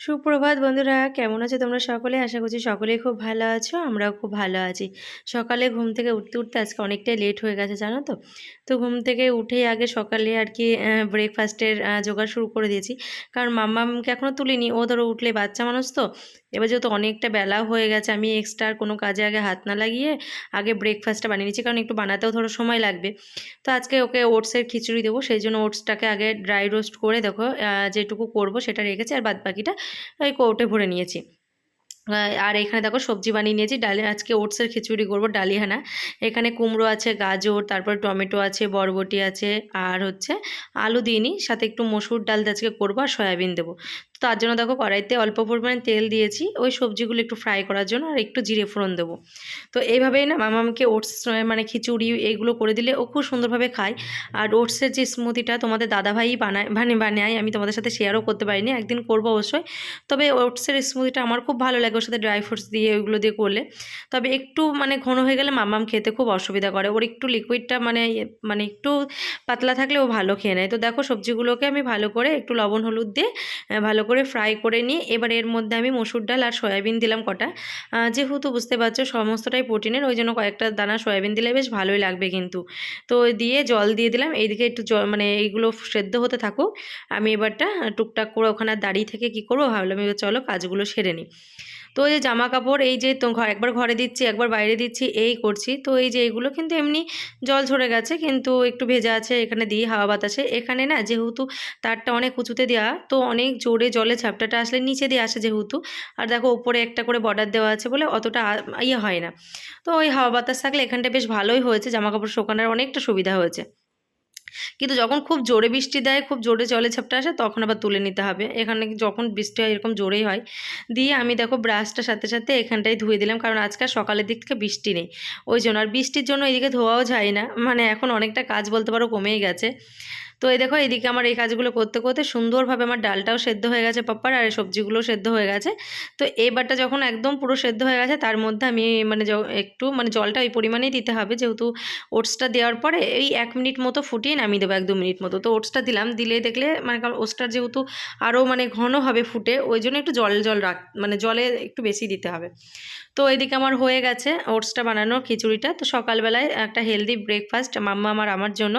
সুপ্রভাত বন্ধুরা, কেমন আছো তোমরা সকলে? আশা করছি সকলেই খুব ভালো আছো, আমরাও খুব ভালো আছি। সকালে ঘুম থেকে উঠতে উঠতে আজকে অনেকটাই লেট হয়ে গেছে, জানো তো? তো ঘুম থেকে উঠেই আগে সকালে আর কি ব্রেকফাস্টের জোগাড় শুরু করে দিয়েছি। কারণ মাম্মামকে এখনও তুলিনি, ও ধরো উঠলে বাচ্চা মানুষ তো। এবার যেহেতু অনেকটা বেলা হয়ে গেছে, আমি এক্সট্রা আর কোনো কাজে আগে হাত না লাগিয়ে আগে ব্রেকফাস্টটা বানিয়ে নিচ্ছি কারণ একটু বানাতেও ধরো সময় লাগবে। তো আজকে ওকে ওটসের খিচুড়ি দেবো, সেই জন্য ওটসটাকে আগে ড্রাই রোস্ট করে দেখো যেটুকু করব সেটা রেখেছি, আর বাদ বাকিটা ওই কৌটে ভরে নিয়েছি। আর এখানে দেখো সবজি বানিয়ে নিয়েছি। ডালি আজকে ওটসের খিচুড়ি করব, ডালিহানা। এখানে কুমড়ো আছে, গাজর, তারপর টমেটো আছে, বরবটি আছে, আর হচ্ছে আলু দিইনি সাথে একটু মসুর ডাল আজকে করব, আর সয়াবিন দেবো। তো তার জন্য দেখো কড়াইতে অল্প পরিমাণে তেল দিয়েছি। ওই সবজিগুলো একটু ফ্রাই করার জন্য আর একটু জিরে ফোড়ন দেবো। তো এইভাবেই না মামামকে ওটস মানে খিচুড়ি এইগুলো করে দিলে ও খুব সুন্দরভাবে খায়। আর ওটসের যে স্মুদিটা তোমাদের দাদাভাই বানায় মানে বানায়, আমি তোমাদের সাথে শেয়ারও করতে পারিনি, একদিন করব অবশ্যই। তবে ওটসের স্মুদিটা আমার খুব ভালো লাগে ওর সাথে ড্রাই ফ্রুটস দিয়ে ওইগুলো দিয়ে করলে। তবে একটু মানে ঘন হয়ে গেলে মামাম খেতে খুব অসুবিধা করে। ওর একটু লিকুইডটা মানে মানে একটু পাতলা থাকলে ও ভালো খেয়ে নেয়। তো দেখো সবজিগুলোকে আমি ভালো করে একটু লবণ, হলুদ দিয়ে ভালো করে ফ্রাই করে নিয়ে এবার এর মধ্যে আমি মসুর ডাল আর সয়াবিন দিলাম কটা। যেহেতু বুঝতে পারছ সমস্তটাই প্রোটিনের, ওই জন্য কয়েকটা দানা সয়াবিন দিলে বেশ ভালোই লাগবে কিন্তু। তো দিয়ে জল দিয়ে দিলাম, এইদিকে একটু মানে এইগুলো সেদ্ধ হতে থাকুক। আমি এবারটা টুকটাক করে ওখানে দাঁড়িয়ে থেকে কি করব ভাবলাম, এবার চলো কাজগুলো সেরে নিই। তো এই যে জামা কাপড় এই যে একবার ঘরে দিচ্ছি, একবার বাইরে দিচ্ছি, এই করছি। তো এই যে এইগুলো কিন্তু এমনি জল ঝরে গেছে, কিন্তু একটু ভেজা আছে, এখানে দিয়ে হাওয়া বাতাসে এখানে না যেহেতু তারটা অনেক উঁচুতে দেওয়া তো অনেক জোরে জলে ঝাপটাটা আসলে নিচে দিয়ে আসে যেহেতু। আর দেখো উপরে একটা করে বর্ডার দেওয়া আছে বলে অতটা ইয়ে হয় না। তো ওই হাওয়া বাতাস থাকলে এখানটা বেশ ভালোই হয়েছে জামা কাপড় শোকানোর অনেকটা সুবিধা হয়েছে। কিন্তু যখন খুব জোরে বৃষ্টি দেয়, খুব জোরে জলে ঝাপটা আসে, তখন আবার তুলে নিতে হবে। এখানে যখন বৃষ্টি হয়, এরকম জোরেই হয়। দিয়ে আমি দেখো ব্রাশটার সাথে সাথে এখানটাই ধুয়ে দিলাম, কারণ আজকাল সকালের দিক থেকে বৃষ্টি নেই। ওই জন্য আর বৃষ্টির জন্য এদিকে ধোয়াও যায় না। মানে এখন অনেকটা কাজ বলতে পারো কমেই গেছে। তো এই দেখো এদিকে আমার এই কাজগুলো করতে করতে সুন্দরভাবে আমার ডালটাও সেদ্ধ হয়ে গেছে পাপ্পার, আর সবজিগুলোও সেদ্ধ হয়ে গেছে। তো এবারটা যখন একদম পুরো সেদ্ধ হয়ে গেছে, তার মধ্যে আমি মানে একটু মানে জলটা ওই পরিমাণেই দিতে হবে, যেহেতু ওটসটা দেওয়ার পরে এই এক মিনিট মতো ফুটিয়ে নামিয়ে দেবো, এক দু মিনিট মতো। তো ওটসটা দিলাম, দিলে দেখলে মানে কারণ ওটসটার যেহেতু আরও মানে ঘন হবে ফুটে, ওই জন্য একটু জল জল রাখ মানে জলে একটু বেশি দিতে হবে। তো এদিকে আমার হয়ে গেছে ওটসটা বানানো খিচুড়িটা। তো সকালবেলায় একটা হেলদি ব্রেকফাস্ট মাম্মা আমার আমার জন্য।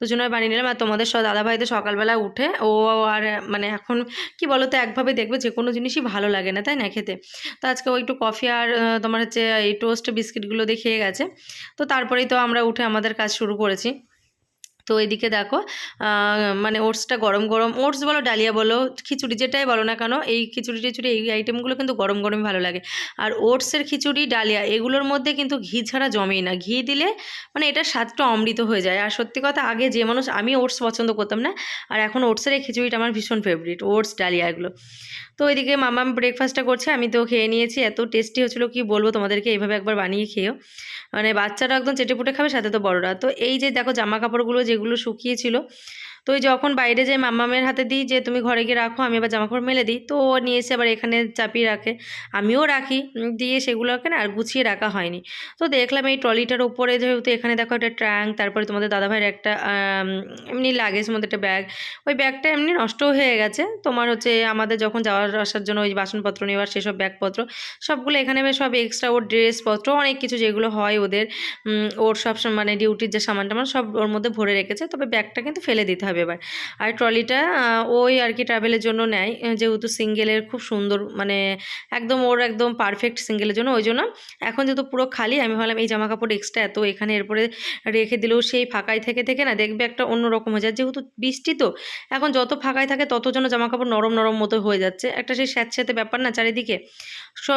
দুজনে বানিয়ে নিলাম, আর তোমাদের সব দাদাভাই তো সকালবেলা উঠে, ও আর মানে এখন কি বলো তো একভাবে দেখবে যে কোনো জিনিসই ভালো লাগে না, তাই না খেতে? তো আজকে ও একটু কফি আর তোমার হচ্ছে এই টোস্ট বিস্কিটগুলো দিয়ে খেয়ে গেছে। তো তারপরেই তো আমরা উঠে আমাদের কাজ শুরু করেছি। তো এদিকে দেখো মানে ওটসটা গরম গরম, ওটস বলো, ডালিয়া বলো, খিচুড়ি যেটাই বলো না কেন, এই খিচুড়ি টিচুড়ি, এই আইটেমগুলো কিন্তু গরম গরমই ভালো লাগে। আর ওটসের খিচুড়ি, ডালিয়া, এগুলোর মধ্যে কিন্তু ঘি ছাড়া জমেই না। ঘি দিলে মানে এটা স্বাদটা অমৃত হয়ে যায়। আর সত্যি কথা, আগে যে মানুষ, আমি ওটস পছন্দ করতাম না, আর এখন ওটসের এই খিচুড়িটা আমার ভীষণ ফেভারিট ওটস, ডালিয়া, এগুলো। তো ওইদিকে মামাম ব্রেকফাস্টটা করছে, আমি তো খেয়ে নিয়েছি, এত টেস্টি হচ্ছিল, কি বলব তোমাদেরকে, এইভাবে একবার বানিয়ে খেয়েও। মানে বাচ্চারা একদম চেটেপুটে খাবে, সাথে তো বড়রা। তো এই যে দেখো জামা কাপড়গুলো যেগুলো শুকিয়েছিল তো যখন বাইরে যাই মাম্মামের হাতে দিই যে, তুমি ঘরে গিয়ে রাখো, আমি আবার জামাকাপড় মেলে দিই। তো ও নিয়ে এসে আবার এখানে চাপিয়ে রাখে। আমিও রাখি। দিয়ে সেগুলোকে না আর গুছিয়ে রাখা হয়নি। তো দেখলাম এই ট্রলিটার উপরে যেহেতু এখানে দেখো একটা ট্র্যাঙ্ক তারপরে তোমাদের দাদাভাইয়ের একটা এমনি লাগেজ মধ্যে একটা ব্যাগ। ওই ব্যাগটা এমনি নষ্ট হয়ে গেছে। তোমার হচ্ছে আমাদের যখন যাওয়ার, আসার জন্য ওই বাসনপত্র নেওয়ার সেসব ব্যাগপত্র, সবগুলো এখানে সব এক্সট্রা ওর ড্রেসপত্র, অনেক কিছু যেগুলো হয় ওদের ওর সব মানে ডিউটির যে সামান টামান সব ওর মধ্যে ভরে রেখেছে। তবে ব্যাগটা কিন্তু ফেলে দিতে হবে এবার। আর ট্রলিটা ওই আর কি ট্রাভেলের জন্য নেয়। যেহেতু সিঙ্গেলের খুব সুন্দর মানে একদম ওর একদম পারফেক্ট সিঙ্গেলের জন্য, ওই জন্য এখন যেহেতু পুরো খালি, আমি ভাবলাম এই জামা কাপড় এক্সট্রা এত এখানে এরপরে রেখে দিলেও সেই ফাঁকাই থেকে থেকে না, দেখবে একটা অন্য রকম হয়ে যায়। যেহেতু বৃষ্টি তো, এখন যত ফাঁকায় থাকে তত যেন জামা কাপড় নরম নরম মতো হয়ে যাচ্ছে। একটা সেই স্যাঁতস্যাঁতে ব্যাপার না, চারিদিকে।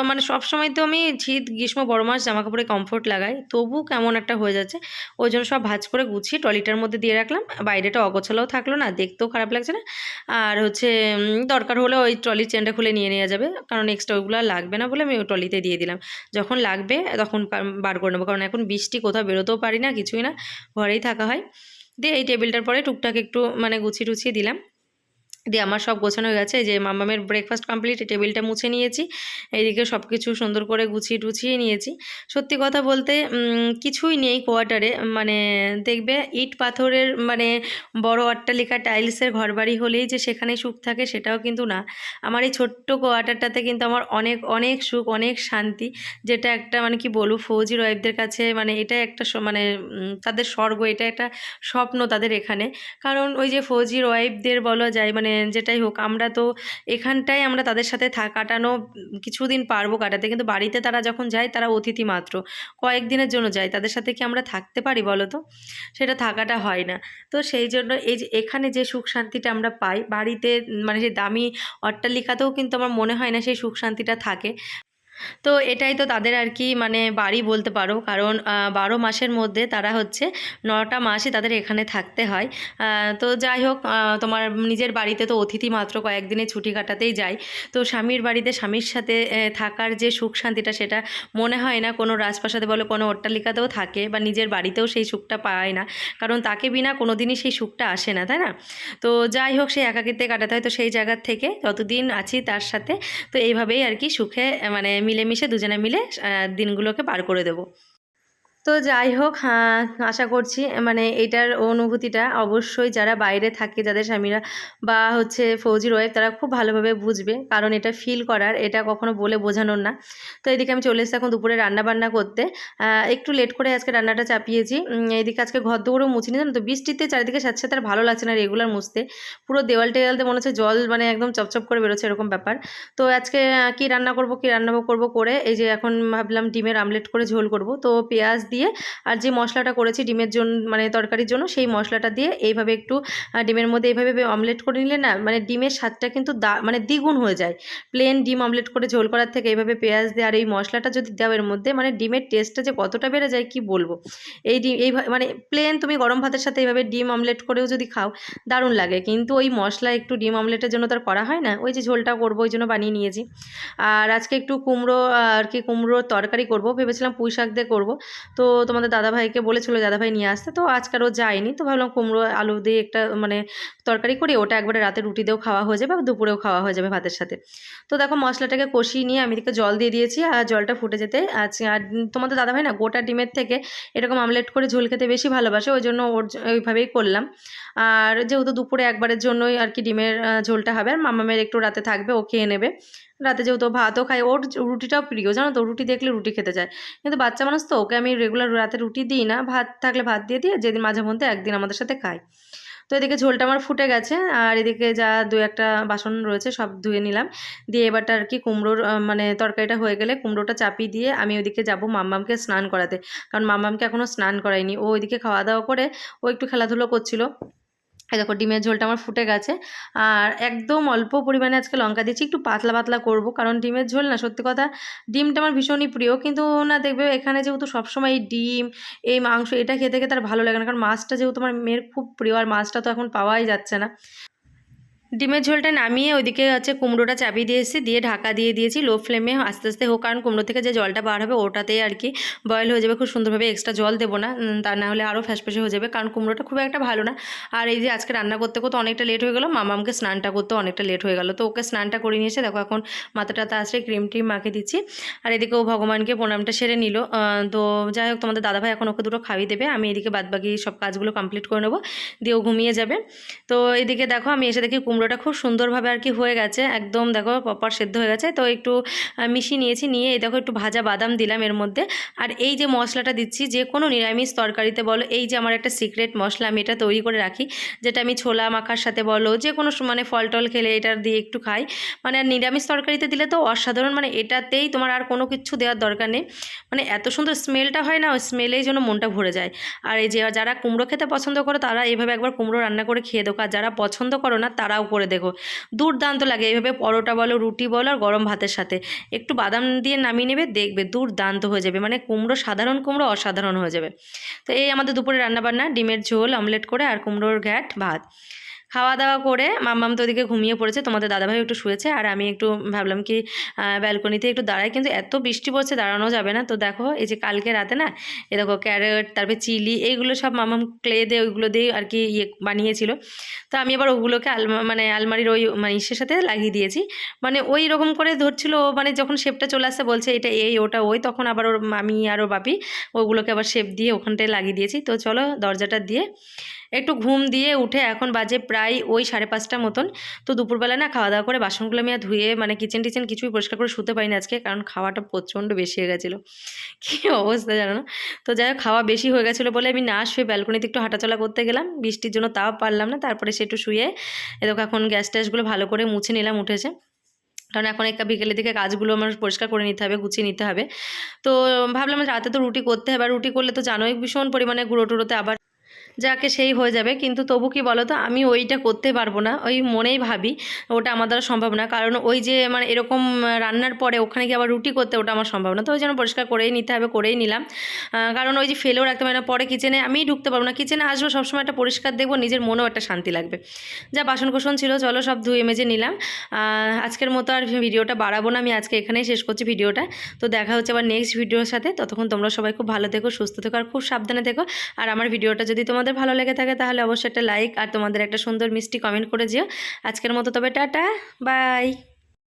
মানে সবসময় তো আমি শীত, গ্রীষ্ম, বড় মাস জামা কাপড়ে কমফোর্ট লাগাই। তবু কেমন একটা হয়ে যাচ্ছে, ওই জন্য সব ভাজ করে গুছিয়ে ট্রলিটার মধ্যে দিয়ে রাখলাম। বাইরেটা অগোছালাও থাকল না, দেখতেও খারাপ লাগছে না। আর হচ্ছে দরকার হলে ওই ট্রলির চেনটা খুলে নিয়ে নেওয়া যাবে। কারণ এক্সট্রা ওইগুলো লাগবে না বলে আমি ওই ট্রলিতে দিয়ে দিলাম। যখন লাগবে, তখন বার করে নেব। কারণ এখন বৃষ্টি, কোথাও বেরোতেও পারি না, কিছুই না। ঘরেই থাকা হয়। দিয়ে এই টেবিলটার পরে টুকটাক একটু মানে গুছিয়ে টুছিয়ে দিলাম। দিয়ে আমার সব গোছানো হয়ে গেছে। যে মামামের ব্রেকফাস্ট কমপ্লিট টেবিলটা মুছে নিয়েছি। এইদিকে সব কিছু সুন্দর করে গুছিয়ে টুছিয়ে নিয়েছি। সত্যি কথা বলতে কিছুই নেই কোয়ার্টারে মানে দেখবে ইট পাথরের মানে বড় অট্টালিকা টাইলসের ঘরবাড়ি হলেই যে সেখানে সুখ থাকে সেটাও কিন্তু না। আমার এই ছোট্ট কোয়ার্টারটাতে কিন্তু আমার অনেক অনেক সুখ, অনেক শান্তি। যেটা একটা মানে কি বলব, ফৌজি ওয়াইফদের কাছে মানে এটা একটা মানে তাদের স্বর্গ এটা একটা স্বপ্ন তাদের এখানে। কারণ ওই যে ফৌজির ওয়াইফদের বলা যায় মানে যেটাই হোক, আমরা তো এখানটাই আমরা তাদের সাথে কাটানো কিছু কিছুদিন পারব কাটাতে। কিন্তু বাড়িতে তারা যখন যায়, তারা অতিথি মাত্র। কয়েকদিনের জন্য যায়। তাদের সাথে কি আমরা থাকতে পারি বলো তো? সেটা থাকাটা হয় না। তো সেই জন্য এই যে, এখানে যে সুখ শান্তিটা আমরা পাই, বাড়িতে মানে যে দামি অট্টালিকাতেও কিন্তু আমার মনে হয় না সেই সুখ শান্তিটা থাকে। তো এটাই তো তাদের আর কি মানে বাড়ি বলতে পারো। কারণ বারো মাসের মধ্যে তারা হচ্ছে নটা মাসই তাদের এখানে থাকতে হয়। তো যাই হোক তোমার নিজের বাড়িতে তো অতিথি মাত্র কয়েকদিনে ছুটি কাটাতেই যায়। তো স্বামীর বাড়িতে স্বামীর সাথে থাকার যে সুখ শান্তিটা সেটা মনে হয় না কোনো রাজপ্রাসাদে বলো, কোনো অট্টালিকাতেও থাকে বা নিজের বাড়িতেও সেই সুখটা পায় না। কারণ তাকে বিনা কোনো দিনই সেই সুখটা আসে না, তাই না? তো যাই হোক সেই একাকিত্বে কাটাতে হয়। তো সেই জায়গার থেকে যতদিন আছি তার সাথে, তো এইভাবেই আর কি সুখে মানে মিলেমিশে দুজনে মিলে দিনগুলোকে পার করে দেবো। তো যাই হোক হ্যাঁ, আশা করছি মানে এটার অনুভূতিটা অবশ্যই যারা বাইরে থাকে যাদের স্বামীরা বা হচ্ছে ফৌজির ওয়াইফ তারা খুব ভালোভাবে বুঝবে। কারণ এটা ফিল করার এটা কখনো বলে বোঝানোর না। তো এদিকে আমি চলে এসেছি এখন দুপুরে রান্না বান্না করতে একটু লেট করে আজকে রান্নাটা চাপিয়েছি। উম, এইদিকে আজকে ঘর দৌড়ও মুছিনি জানো তো? বৃষ্টিতে চারিদিকে সাথে সাথে আর ভালো লাগছে না রেগুলার মুছতে। পুরো দেওয়াল টেওয়ালতে মনে হচ্ছে জল মানে একদম চপচপ করে বেরোচ্ছে এরকম ব্যাপার। তো আজকে কি রান্না করব কি রান্না করব করে এই যে এখন ভাবলাম ডিমের আমলেট করে ঝোল করব। তো পেঁয়াজ দিয়ে আর যে মশলাটা করেছি ডিমের জন্য মানে তরকারির জন্য, সেই মশলাটা দিয়ে এইভাবে একটু ডিমের মধ্যে এইভাবে অমলেট করে নিলে না মানে ডিমের স্বাদটা কিন্তু দা মানে দ্বিগুণ হয়ে যায়। প্লেন ডিম অমলেট করে ঝোল করার থেকে এইভাবে পেঁয়াজ দিয়ে আর এই মশলাটা যদি দাও, এর মধ্যে মানে ডিমের টেস্টটা যে কতটা বেড়ে যায় কি বলব? এই ডিম, এই মানে প্লেন তুমি গরম ভাতের সাথে এইভাবে ডিম অমলেট করেও যদি খাও, দারুণ লাগে। কিন্তু ওই মশলা একটু ডিম অমলেটের জন্য তার করা হয় না, ওই যে ঝোলটা করব, ওই জন্য বানিয়ে নিয়েছি। আর আজকে একটু কুমড়ো আর কি কুমড়োর তরকারি করব, ভেবেছিলাম পুঁই শাক দিয়ে করব। তো তোমাদের দাদাভাইকে বলেছিল, দাদাভাই নিয়ে আসতে। তো আজকাল ও যায়নি। তো ভাবলাম কুমড়ো, আলু দিয়ে একটা মানে তরকারি করি। ওটা একবারে রাতে রুটি দিয়েও খাওয়া হয়ে যাবে দুপুরেও খাওয়া হয়ে যাবে ভাতের সাথে। তো দেখো মশলাটাকে কষিয়ে নিয়ে আমি এদিকে জল দিয়ে দিয়েছি, আর জলটা ফুটে যেতে আছে। আর তোমাদের দাদাভাই না গোটা ডিমের থেকে এরকম আমলেট করে ঝোল খেতে বেশি ভালোবাসে, ওই জন্য ওর ওইভাবেই করলাম। আর যেহেতু দুপুরে একবারের জন্যই আর কি ডিমের ঝোলটা হবে, আর মামামের একটু রাতে থাকবে, ও খেয়ে নেবে। রাতে যেহেতু ভাতও খাই ওর রুটিটাও প্রিয়, জানো তো? রুটি দেখলে রুটি খেতে চায়। কিন্তু বাচ্চা মানুষ তো, ওকে আমি রেগুলার রাতে রুটি দিই না, ভাত থাকলে ভাত দিয়ে দিয়ে যেদিন মাঝে মধ্যে একদিন আমাদের সাথে খায়। তো এদিকে ঝোলটা আমার ফুটে গেছে, আর এদিকে যা দু একটা বাসন রয়েছে সব ধুয়ে নিলাম। দিয়ে এবারটা আর কি কুমড়োর মানে তরকারিটা হয়ে গেলে কুমড়োটা চাপিয়ে দিয়ে আমি ওইদিকে যাব মাম্মামকে স্নান করাতে। কারণ মাম্মামকে এখনও স্নান করাইনি ও ওইদিকে খাওয়া দাওয়া করে, ও একটু খেলাধুলো করছিল। এই দেখো ডিমের ঝোলটা আমার ফুটে গেছে। আর একদম অল্প পরিমাণে আজকে লঙ্কা দিচ্ছি একটু পাতলা পাতলা করব। কারণ ডিমের ঝোল না, সত্যি কথা, ডিমটা আমার ভীষণই প্রিয়। কিন্তু না, দেখবে এখানে যেহেতু সবসময় এই ডিম, এই মাংস, এটা খেতে খেতে আর ভালো লাগে না। কারণ মাছটা যেহেতু আমার মেয়ের খুব প্রিয়, আর মাছটা তো এখন পাওয়াই যাচ্ছে না। ডিমের ঝোলটা নামিয়ে ওইদিকে হচ্ছে কুমড়োটা চাপিয়ে দিয়ে এসেছি, দিয়ে ঢাকা দিয়ে দিয়েছি লো ফ্লেমে আস্তে আস্তে হোক, কারণ কুমড়ো থেকে যে জলটা বার হবে ওটাতেই আর কি বয়েল হয়ে যাবে। খুব সুন্দরভাবে এক্সট্রা জল দেবো না তা না হলে আরও ফ্যাসফ্যাসে হয়ে যাবে, কারণ কুমড়োটা খুব একটা ভালো না। আর এই যে আজকে রান্না করতে করতে অনেকটা লেট হয়ে গেলো, মামামকে স্নানটা করতে অনেকটা লেট হয়ে গেল। তো ওকে স্নানটা করে নিয়েছে দেখো এখন মাথা টাথা আসলে ক্রিম টিম মাখে দিচ্ছি। আর এদিকে ও ভগবানকে প্রণামটা সেরে নিল। তো যাই হোক, তোমাদের দাদাভাই এখন ওকে দুটো খাইয়ে দেবে। আমি এদিকে বাদবাকি সব কাজগুলো কমপ্লিট করে নেব, দিয়ে ও ঘুমিয়ে যাবে। তো এদিকে দেখো আমি এসে দেখি কুমড়োটা খুব সুন্দরভাবে আর কি হয়ে গেছে। একদম দেখো প্রপার সেদ্ধ হয়ে গেছে। তো একটু মিশিয়ে নিয়েছি। নিয়ে এই দেখো একটু ভাজা বাদাম দিলাম এর মধ্যে। আর এই যে মশলাটা দিচ্ছি, যে কোনো নিরামিষ তরকারিতে বলো, এই যে আমার একটা সিক্রেট মশলা, আমি এটা তৈরি করে রাখি। যেটা আমি ছোলা, মাখার সাথে বলো, যে কোনো মানে ফল টল খেলে এটা দিয়ে একটু খাই। মানে আর নিরামিষ তরকারিতে দিলে তো অসাধারণ মানে এটাতেই তোমার আর কোনো কিছু দেওয়ার দরকার নেই। মানে এত সুন্দর স্মেলটা হয় না, ওই স্মেলেই যেন মনটা ভরে যায়। আর এই যে যারা কুমড়ো খেতে পছন্দ করো, তারা এইভাবে একবার কুমড়ো রান্না করে খেয়ে দেখো। আর যারা পছন্দ করো না, তারাও করে দেখো। দুর্দান্ত লাগে। এইভাবে পরোটা বলো, রুটি বলো আর গরম ভাতের সাথে। একটু বাদাম দিয়ে নামিয়ে নেবে, দেখবে দুর্দান্ত হয়ে যাবে। মানে কুমড়ো সাধারণ কুমড়ো, অসাধারণ হয়ে যাবে। তো এই আমাদের দুপুরে রান্নাবান্না, ডিমের ঝোল, অমলেট করে আর কুমড়োর ঘ্যাট, ভাত। খাওয়া দাওয়া করে মাম্মাম তো ওদিকে ঘুমিয়ে পড়েছে, তোমাদের দাদাভাই একটু শুয়েছে, আর আমি একটু ভাবলাম কি ব্যালকনিতে একটু দাঁড়াই, কিন্তু এত বৃষ্টি পড়ছে, দাঁড়ানো যাবে না। তো দেখো, এই যে কালকে রাতে না, এ দেখো ক্যারেট তারপরে চিলি এইগুলো সব মামাম ক্লে দিয়ে, ওইগুলো দিয়ে আর কি ইয়ে বানিয়েছিল। তো আমি আবার ওগুলোকে আলমা মানে আলমারির ওই মানে ইসের সাথে লাগিয়ে দিয়েছি। মানে ওই রকম করে ধরছিল, ও মানে যখন শেপটা চলে আসছে বলছে এটা এই, ওটা ওই, তখন আবার ওর মামি আর ওর বাপি, ওগুলোকে আবার শেপ দিয়ে ওখানটায় লাগিয়ে দিয়েছি। তো চলো দরজাটা দিয়ে একটু ঘুম দিয়ে উঠে এখন বাজে প্রায় ওই সাড়ে পাঁচটা মতন। তো দুপুরবেলা না খাওয়া দাওয়া করে বাসনগুলো আমি ধুয়ে মানে কিচেন টিচেন কিছুই পরিষ্কার করে শুতে পারিনি আজকে, কারণ খাওয়াটা প্রচণ্ড বেশি হয়ে গেছিল। কী অবস্থা জানো? না তো যাই হোক, খাওয়া বেশি হয়ে গেছিল বলে আমি না শুয়ে ব্যালকনিতে একটু হাঁটাচলা করতে গেলাম। বৃষ্টির জন্য তাও পারলাম না, তারপরে সে একটু শুয়ে এরকম এখন গ্যাস ট্যাসগুলো ভালো করে মুছে নিলাম, উঠেছে। কারণ এখন একটা বিকেলের দিকে কাজগুলো আমার পরিষ্কার করে নিতে হবে, গুছিয়ে নিতে হবে। তো ভাবলাম রাতে তো রুটি করতে হবে, আর রুটি করলে তো জানোই ভীষণ পরিমাণে গুঁড়ো টুড়োতে আবার যাকে সেই হয়ে যাবে। কিন্তু তবু কি বলো তো আমি ওইটা করতে পারব না। ওই মনেই ভাবি, ওটা আমার দ্বারা সম্ভব না। কারণ ওই যে মানে এরকম রান্নার পরে ওখানে গিয়ে আবার রুটি করতে ওটা আমার সম্ভব না। তো ওই জন্য পরিষ্কার করেই নিতে হবে, করেই নিলাম। কারণ ওই যে ফেলেও রাখতে পারি না। পরে কিচেনে আমিই ঢুকতে পারব না। কিচেনে আসব, সবসময় একটা পরিষ্কার দেখব, নিজের মনেও একটা শান্তি লাগবে। যা বাসন কোসন ছিল, চলো সব ধুয়ে মেজে নিলাম। আজকের মতো আর ভিডিওটা বাড়াবো না। আমি আজকে এখানেই শেষ করছি ভিডিওটা। তো দেখা হচ্ছে আবার নেক্সট ভিডিওর সাথে। ততক্ষণ তোমরা সবাই খুব ভালো থেকো, সুস্থ থেকো আর খুব সাবধানে থেকো। আর আমার ভিডিওটা যদি তোমাদের ভালো লেগে থাকে তাহলে অবশ্যই একটা লাইক আর তোমাদের একটা সুন্দর মিষ্টি কমেন্ট করে দিও। আজকের মতো তবে টাটা বাই